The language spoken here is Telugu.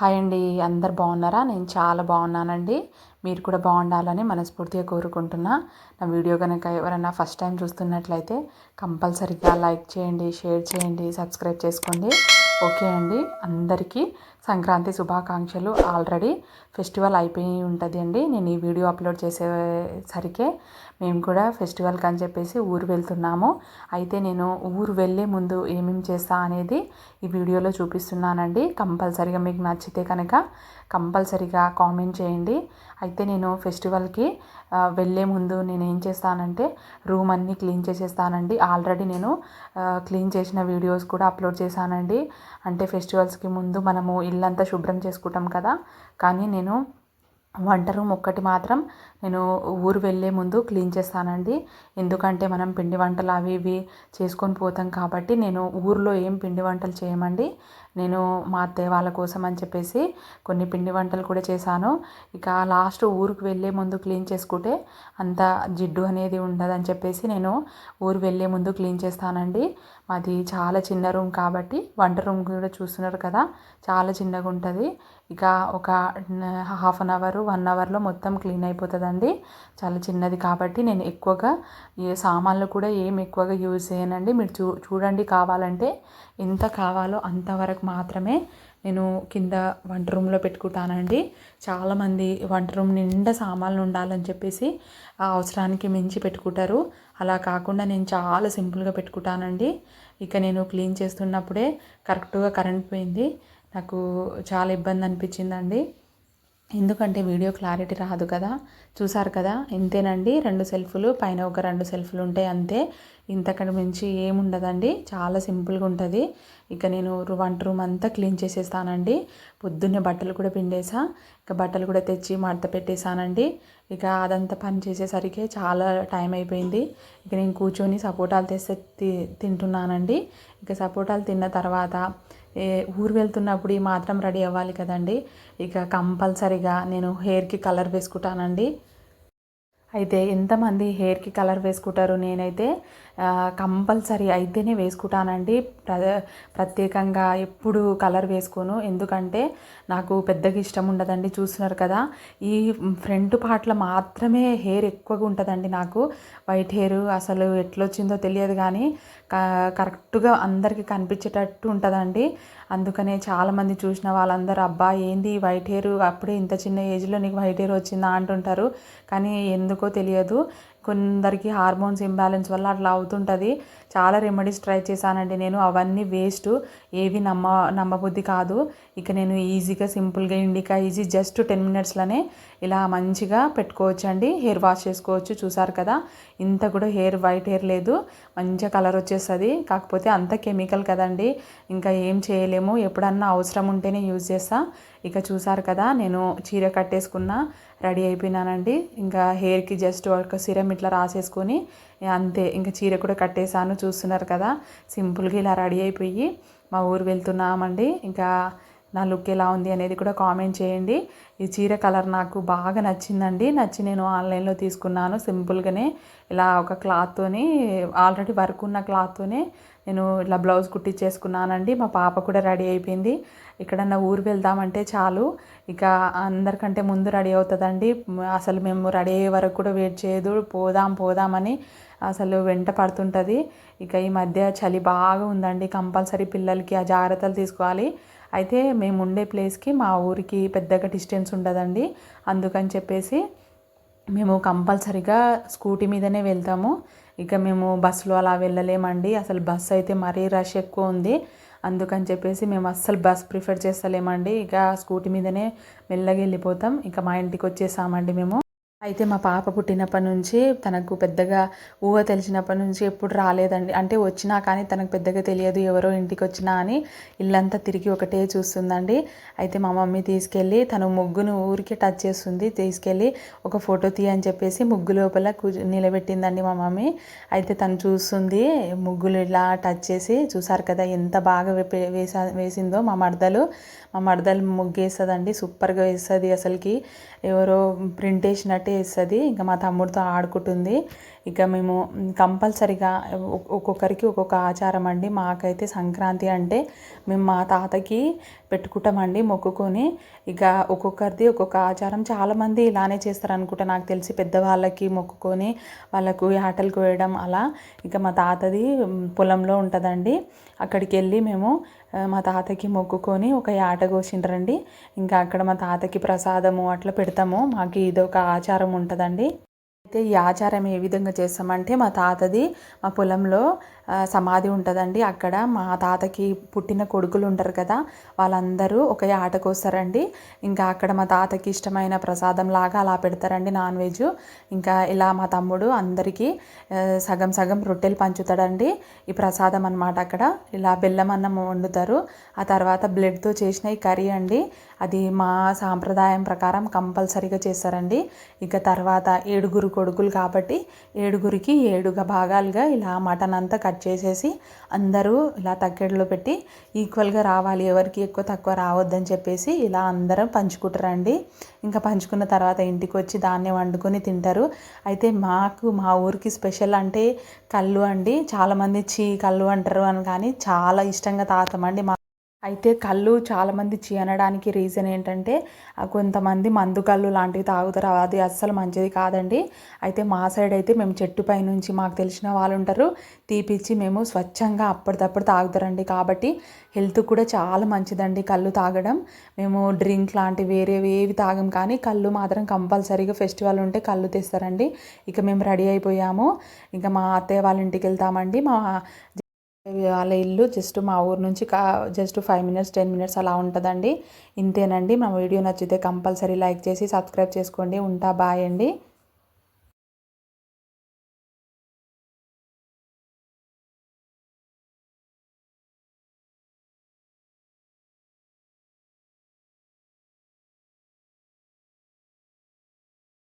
హాయ్ అండి అందరు బాగున్నారా? నేను చాలా బాగున్నానండి. మీరు కూడా బాగుండాలని మనస్ఫూర్తిగా కోరుకుంటున్నా. నా వీడియో కనుక ఎవరైనా ఫస్ట్ టైం చూస్తున్నట్లయితే కంపల్సరిగా లైక్ చేయండి షేర్ చేయండి సబ్స్క్రైబ్ చేసుకోండి. ఓకే అండి అందరికీ సంక్రాంతి శుభాకాంక్షలు. ఆల్రెడీ ఫెస్టివల్ అయిపోయి ఉంటుంది అండి. నేను ఈ వీడియో అప్లోడ్ చేసేసరికే మేము కూడా ఫెస్టివల్కి అని చెప్పేసి ఊరు వెళ్తున్నాము. అయితే నేను ఊరు వెళ్ళే ముందు ఏమేమి చేస్తా అనేది ఈ వీడియోలో చూపిస్తున్నానండి. కంపల్సరీగా మీకు నచ్చితే కనుక కంపల్సరీగా కామెంట్ చేయండి. అయితే నేను ఫెస్టివల్కి వెళ్ళే ముందు నేను ఏం చేస్తానంటే రూమ్ అన్నీ క్లీన్ చేసేస్తానండి. ఆల్రెడీ నేను క్లీన్ చేసిన వీడియోస్ కూడా అప్లోడ్ చేశానండి. అంటే ఫెస్టివల్స్కి ముందు మనము ఇల్లంతా శుభ్రం చేసుకుంటాం కదా. కానీ నేను వంట రూమ్ ఒక్కటి మాత్రం నేను ఊరు వెళ్ళే ముందు క్లీన్ చేస్తానండి. ఎందుకంటే మనం పిండి వంటలు అవి ఇవి చేసుకొని పోతాం కాబట్టి నేను ఊర్లో ఏం పిండి వంటలు చేయమండి. నేను మా అత్తయ్య వాళ్ళ కోసం అని చెప్పేసి కొన్ని పిండి వంటలు కూడా చేశాను. ఇక లాస్ట్ ఊరికి వెళ్ళే ముందు క్లీన్ చేసుకుంటే అంత జిడ్డు అనేది ఉండదని చెప్పేసి నేను ఊరు వెళ్ళే ముందు క్లీన్ చేస్తానండి. మాది చాలా చిన్న రూమ్ కాబట్టి వంట రూమ్ కూడా చూస్తున్నారు కదా చాలా చిన్నగా ఉంటుంది. ఇక ఒక హాఫ్ అన్ అవర్ వన్ అవర్లో మొత్తం క్లీన్ అయిపోతుంది అయిపోతుందండి చాలా చిన్నది కాబట్టి నేను ఎక్కువగా ఏ సామాన్లు కూడా ఏం ఎక్కువగా యూజ్ చేయనండి. మీరు చూ చూడండి కావాలంటే ఎంత కావాలో అంతవరకు మాత్రమే నేను కింద వంట రూమ్లో పెట్టుకుంటానండి. చాలామంది వంట రూమ్ నిండా సామాన్లు ఉండాలని చెప్పేసి ఆ అవసరానికి మించి పెట్టుకుంటారు. అలా కాకుండా నేను చాలా సింపుల్గా పెట్టుకుంటానండి. ఇక నేను క్లీన్ చేస్తున్నప్పుడే కరెక్ట్గా కరెంట్ పోయింది. నాకు చాలా ఇబ్బంది అనిపించిందండి. ఎందుకంటే వీడియో క్లారిటీ రాదు కదా. చూసారు కదా? ఇంతేనండి. రెండు సెల్ఫ్లు పైన ఒక రెండు సెల్ఫ్లు ఉంటాయి అంతే. ఇంతకంటే మించి ఏముండదండి. చాలా సింపుల్గా ఉంటుంది. ఇక నేను వంట రూమ్ అంతా క్లీన్ చేసేస్తానండి. పొద్దున్నే బట్టలు కూడా పిండేసా. ఇక బట్టలు కూడా తెచ్చి మడత పెట్టేశానండి. ఇక అదంతా పని చేసేసరికి చాలా టైం అయిపోయింది. ఇక నేను కూర్చొని సపోటాలు తెస్తే తింటున్నానండి. ఇక సపోటాలు తిన్న తర్వాత ఊరు వెళ్తున్నప్పుడు ఈ మాత్రం రెడీ అవ్వాలి కదండి. ఇక కంపల్సరీగా నేను హెయిర్కి కలర్ వేసుకుంటానండి. అయితే ఎంతమంది హెయిర్కి కలర్ వేసుకుంటారు నేనైతే కంపల్సరీ అయితేనే వేసుకుంటానండి. ప్ర ప్రత్యేకంగా ఎప్పుడు కలర్ వేసుకోను. ఎందుకంటే నాకు పెద్దగా ఇష్టం ఉండదండి చూస్తున్నారు కదా. ఈ ఫ్రంట్ పార్ట్లో మాత్రమే హెయిర్ ఎక్కువగా ఉంటుందండి నాకు. వైట్ హెయిర్ అసలు ఎట్లొచ్చిందో తెలియదు కానీ కరెక్ట్గా అందరికీ కనిపించేటట్టు ఉంటుందండి. అందుకనే చాలామంది చూసిన వాళ్ళందరూ అబ్బా ఏంది వైట్ హెయిర్? అప్పుడే ఇంత చిన్న ఏజ్లో నీకు వైట్ హెయిర్ వచ్చిందా? అంటుంటారు. కానీ ఎందుకో తెలియదు. కొందరికి హార్మోన్స్ ఇంబ్యాలెన్స్ వల్ల అట్లా అవుతుంటుంది. చాలా రెమెడీస్ ట్రై చేశానండి నేను. అవన్నీ వేస్ట్. ఏవి నమ్మ నమ్మబుద్ధి కాదు. ఇక నేను ఈజీగా సింపుల్గా ఇండికా ఈజీ జస్ట్ టెన్ మినిట్స్లోనే ఇలా మంచిగా పెట్టుకోవచ్చు అండి హెయిర్ వాష్ చేసుకోవచ్చు చూసారు కదా. ఇంత కూడా హెయిర్ వైట్ హెయిర్ లేదు. మంచిగా కలర్ వచ్చేస్తుంది. కాకపోతే అంత కెమికల్ కదండి. ఇంకా ఏం చేయలేము. ఎప్పుడన్నా అవసరం ఉంటేనే యూజ్ చేస్తా. ఇక చూసారు కదా నేను చీర కట్టేసుకున్న. రెడీ అయిపోయినానండి. ఇంకా హెయిర్కి జస్ట్ ఒక సిరం ఇట్లా రాసేసుకొని అంతే ఇంకా చీర కూడా కట్టేశాను చూస్తున్నారు కదా. సింపుల్గా ఇలా రెడీ అయిపోయి మా ఊరు వెళ్తున్నామండి. ఇంకా నా లుక్ ఎలా ఉంది అనేది కూడా కామెంట్ చేయండి. ఈ చీర కలర్ నాకు బాగా నచ్చిందండి. నచ్చి నేను ఆన్లైన్లో తీసుకున్నాను సింపుల్గానే. ఇలా ఒక క్లాత్తోని ఆల్రెడీ వర్క్ ఉన్న క్లాత్తోనే నేను ఇలా బ్లౌజ్ కుట్టించేసుకున్నానండి మా పాప కూడా రెడీ అయిపోయింది. ఎక్కడన్నా ఊరు వెళ్దామంటే చాలు. ఇక అందరికంటే ముందు రెడీ అవుతుందండి. అసలు మేము రెడీ అయ్యే వరకు కూడా వెయిట్ చేయదు. పోదాం పోదామని అసలు వెంట పడుతుంటుంది. ఇక ఈ మధ్య చలి బాగా ఉందండి. కంపల్సరీ పిల్లలకి ఆ జాగ్రత్తలు తీసుకోవాలి. అయితే మేము ఉండే ప్లేస్కి మా ఊరికి పెద్దగా డిస్టెన్స్ ఉండదండి. అందుకని చెప్పేసి మేము కంపల్సరీగా స్కూటీ మీదనే వెళ్తాము. ఇక మేము బస్సులో అలా వెళ్ళలేమండి. అసలు బస్సు అయితే మరీ రష్ ఎక్కువ ఉంది. అందుకని చెప్పేసి మేము అస్సలు బస్ ప్రిఫర్ చేస్తలేమండి. ఇక స్కూటీ మీదనే మెల్లగా వెళ్ళిపోతాం. ఇక మా ఇంటికి వచ్చేసామండి మేము. అయితే మా పాప పుట్టినప్పటి నుంచి తనకు పెద్దగా ఊహ తెలిసినప్పటి నుంచి ఎప్పుడు రాలేదండి. అంటే వచ్చినా కానీ తనకు పెద్దగా తెలియదు ఎవరో ఇంటికి వచ్చినా అని ఇల్లంతా తిరిగి ఒకటే చూస్తుందండి. అయితే మా మమ్మీ తీసుకెళ్ళి తను ముగ్గును ఊరికే టచ్ చేస్తుంది. తీసుకెళ్ళి ఒక ఫోటో తీయని చెప్పేసి ముగ్గు లోపల నిలబెట్టిందండి మా మమ్మీ. అయితే తను చూస్తుంది ముగ్గులు ఇలా టచ్ చేసి చూసారు కదా ఎంత బాగా వేసా వేసిందో మా మడదలు. మా మడదలు ముగ్గేస్తుందండి. సూపర్గా వేస్తుంది అసలుకి. ఎవరో ప్రింట్ వేసినట్టు వేస్తుంది ఇంకా మా తమ్ముడితో ఆడుకుంటుంది. ఇక మేము కంపల్సరిగా ఒ- ఒక్కొక్కరికి ఒక్కొక్క ఆచారం అండి. మాకైతే సంక్రాంతి అంటే మేము మా తాతకి పెట్టుకుంటామండి మొక్కుకొని. ఇక ఒక్కొక్కరిది ఒక్కొక్క ఆచారం. చాలామంది ఇలానే చేస్తారు అనుకుంటా నాకు తెలిసి పెద్దవాళ్ళకి మొక్కుకొని వాళ్ళకు ఆటలు కోయడం అలా. ఇక మా తాతది పొలంలో ఉంటుందండి. అక్కడికి వెళ్ళి మేము మా తాతకి మొక్కుకొని ఒక ఆట కోసిండ్రండి. ఇంకా అక్కడ మా తాతకి ప్రసాదము అట్లా పెడతాము. మాకు ఇదొక ఆచారం ఉంటుందండి. అయితే ఈ ఆచారం ఏ విధంగా చేస్తామంటే మా తాతది మా పొలంలో సమాధి ఉంటుందండి. అక్కడ మా తాతకి పుట్టిన కొడుకులు ఉంటారు కదా వాళ్ళందరూ ఒకే ఆటకు వస్తారండి ఇంకా అక్కడ మా తాతకి ఇష్టమైన ప్రసాదం లాగా అలా పెడతారండి నాన్ వెజ్. ఇంకా ఇలా మా తమ్ముడు అందరికీ సగం సగం రొట్టెలు పంచుతాడండి. ఈ ప్రసాదం అన్నమాట అక్కడ. ఇలా బెల్లం అన్నం వండుతారు. ఆ తర్వాత బ్లడ్తో చేసిన ఈ కర్రీ అండి. అది మా సాంప్రదాయం ప్రకారం కంపల్సరీగా చేస్తారండి. ఇక తర్వాత ఏడుగురు కొడుకులు కాబట్టి ఏడుగురికి ఏడుగా భాగాలుగా ఇలా మటన్ అంతా కట్ చేసేసి అందరూ ఇలా తగ్గడిలో పెట్టి ఈక్వల్గా రావాలి. ఎవరికి ఎక్కువ తక్కువ రావద్దని చెప్పేసి ఇలా అందరం పంచుకుంటారండి. ఇంకా పంచుకున్న తర్వాత ఇంటికి వచ్చి దాన్నే వండుకొని తింటారు. అయితే మాకు మా ఊరికి స్పెషల్ అంటే కళ్ళు అండి. చాలామంది చీ కళ్ళు అంటారు అని కానీ చాలా ఇష్టంగా తాగుతామండి మా అయితే కళ్ళు చాలామంది చీనడానికి రీజన్ ఏంటంటే కొంతమంది మందు కళ్ళు లాంటివి తాగుతారు. అది అస్సలు మంచిది కాదండి. అయితే మా సైడ్ అయితే మేము చెట్టుపై నుంచి మాకు తెలిసిన వాళ్ళు ఉంటారు. తీపిచ్చి మేము స్వచ్ఛంగా అప్పటిదప్పుడు తాగుతారండి. కాబట్టి హెల్త్ కూడా చాలా మంచిదండి కళ్ళు తాగడం. మేము డ్రింక్ లాంటివి వేరేవి ఏవి తాగం కానీ కళ్ళు మాత్రం కంపల్సరీగా ఫెస్టివల్ ఉంటే కళ్ళు తెస్తారండి. ఇక మేము రెడీ అయిపోయాము. ఇంకా మా అత్తయ్య వాళ్ళ ఇంటికి వెళ్తామండి. మా వాళ్ళ ఇల్లు జస్ట్ మా ఊరు నుంచి కా just five minutes ten minutes అలా ఉంటుందండి. ఇంతేనండి. మా వీడియో నచ్చితే కంపల్సరీ లైక్ చేసి సబ్స్క్రైబ్ చేసుకోండి. ఉంటా బాయ్ అండి.